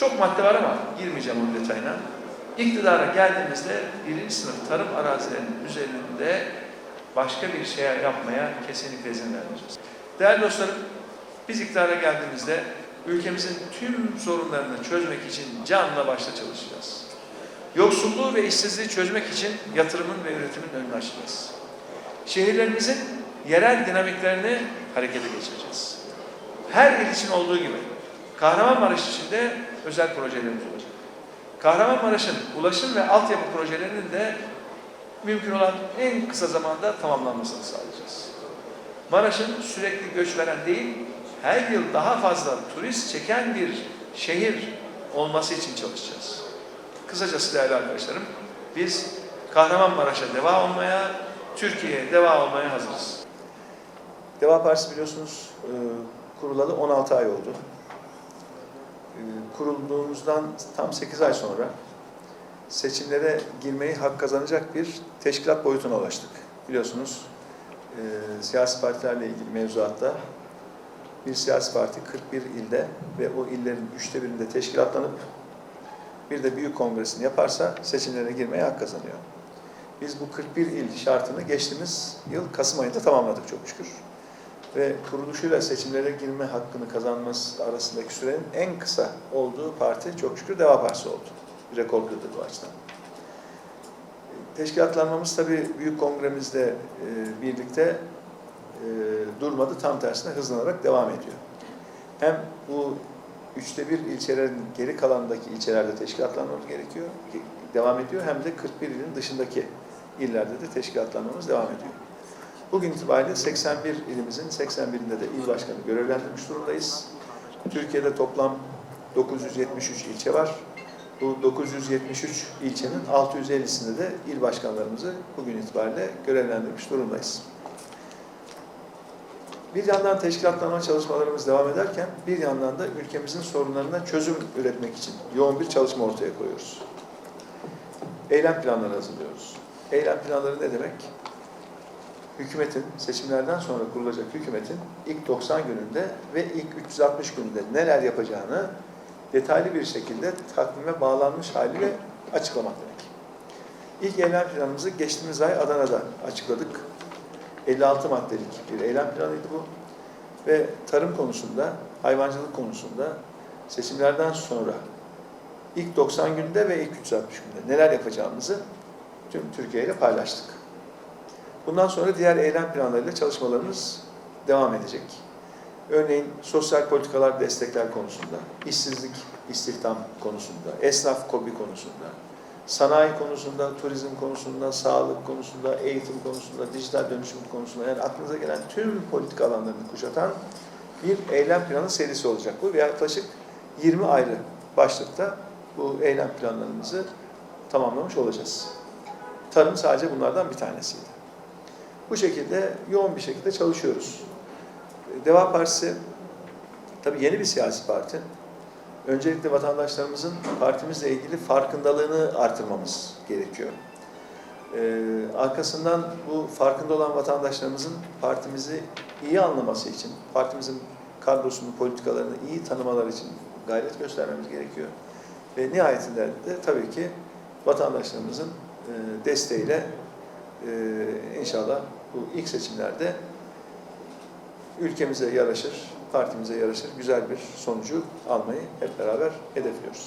Çok madde var ama girmeyeceğim onun detayına. İktidara geldiğimizde birinci sınıf tarım arazilerinin üzerinde başka bir şey yapmaya kesinlikle izin vermeyeceğiz. Değerli dostlarım, biz iktidara geldiğimizde ülkemizin tüm sorunlarını çözmek için canla başla çalışacağız. Yoksulluğu ve işsizliği çözmek için yatırımın ve üretimin önünü açacağız. Şehirlerimizin yerel dinamiklerini harekete geçireceğiz. Her il için olduğu gibi Kahramanmaraş için de özel projelerimiz olacak. Kahramanmaraş'ın ulaşım ve altyapı projelerinin de mümkün olan en kısa zamanda tamamlanmasını sağlayacağız. Maraş'ın sürekli göç veren değil, her yıl daha fazla turist çeken bir şehir olması için çalışacağız. Kısacası değerli arkadaşlarım, biz Kahramanmaraş'a deva olmaya, Türkiye'ye deva olmaya hazırız. Deva Partisi biliyorsunuz e, kurulalı 16 ay oldu. E, Kurulduğumuzdan tam 8 ay sonra seçimlere girmeyi hak kazanacak bir teşkilat boyutuna ulaştık. Biliyorsunuz e, siyasi partilerle ilgili mevzuatta bir siyasi parti 41 ilde ve o illerin üçte birinde teşkilatlanıp bir de büyük kongresini yaparsa seçimlere girmeye hak kazanıyor. Biz bu 41 il şartını geçtiğimiz yıl Kasım ayında tamamladık çok şükür. Ve kuruluşuyla seçimlere girme hakkını kazanması arasındaki sürenin en kısa olduğu parti çok şükür Deva Partisi oldu. Bir rekor kırdı bu açıdan. Teşkilatlanmamız tabii büyük kongremizde e, birlikte e, durmadı. Tam tersine hızlanarak devam ediyor. Hem bu üçte bir ilçelerin geri kalanındaki ilçelerde teşkilatlanmamız gerekiyor, devam ediyor. Hem de 41 ilin dışındaki illerde de teşkilatlanmamız devam ediyor. Bugün itibariyle 81 ilimizin 81'inde de il başkanı görevlendirmiş durumdayız. Türkiye'de toplam 973 ilçe var. Bu 973 ilçenin 650'sinde de il başkanlarımızı bugün itibariyle görevlendirmiş durumdayız. Bir yandan teşkilatlanma çalışmalarımız devam ederken bir yandan da ülkemizin sorunlarına çözüm üretmek için yoğun bir çalışma ortaya koyuyoruz. Eylem planları hazırlıyoruz. Eylem planları ne demek? Hükümetin, seçimlerden sonra kurulacak hükümetin ilk 90 gününde ve ilk 360 gününde neler yapacağını detaylı bir şekilde takvime bağlanmış haliyle açıklamak demek. İlk eylem planımızı geçtiğimiz ay Adana'da açıkladık. 56 maddelik bir eylem planıydı bu. Ve tarım konusunda, hayvancılık konusunda seçimlerden sonra ilk 90 günde ve ilk 360 günde neler yapacağımızı tüm Türkiye ile paylaştık. Bundan sonra diğer eylem planlarıyla çalışmalarımız devam edecek. Örneğin sosyal politikalar destekler konusunda, işsizlik, istihdam konusunda, esnaf kobi konusunda, sanayi konusunda, turizm konusunda, sağlık konusunda, eğitim konusunda, dijital dönüşüm konusunda yani aklınıza gelen tüm politika alanlarını kuşatan bir eylem planı serisi olacak bu ve yaklaşık 20 ayrı başlıkta bu eylem planlarımızı tamamlamış olacağız. Tarım sadece bunlardan bir tanesiydi. Bu şekilde yoğun bir şekilde çalışıyoruz. Deva Partisi tabii yeni bir siyasi parti. Öncelikle vatandaşlarımızın partimizle ilgili farkındalığını artırmamız gerekiyor. Ee, arkasından bu farkında olan vatandaşlarımızın partimizi iyi anlaması için, partimizin kadrosunu, politikalarını iyi tanımaları için gayret göstermemiz gerekiyor. Ve nihayetinde de tabii ki vatandaşlarımızın e, desteğiyle e, inşallah bu ilk seçimlerde ülkemize yaraşır, partimize yaraşır güzel bir sonucu almayı hep beraber hedefliyoruz.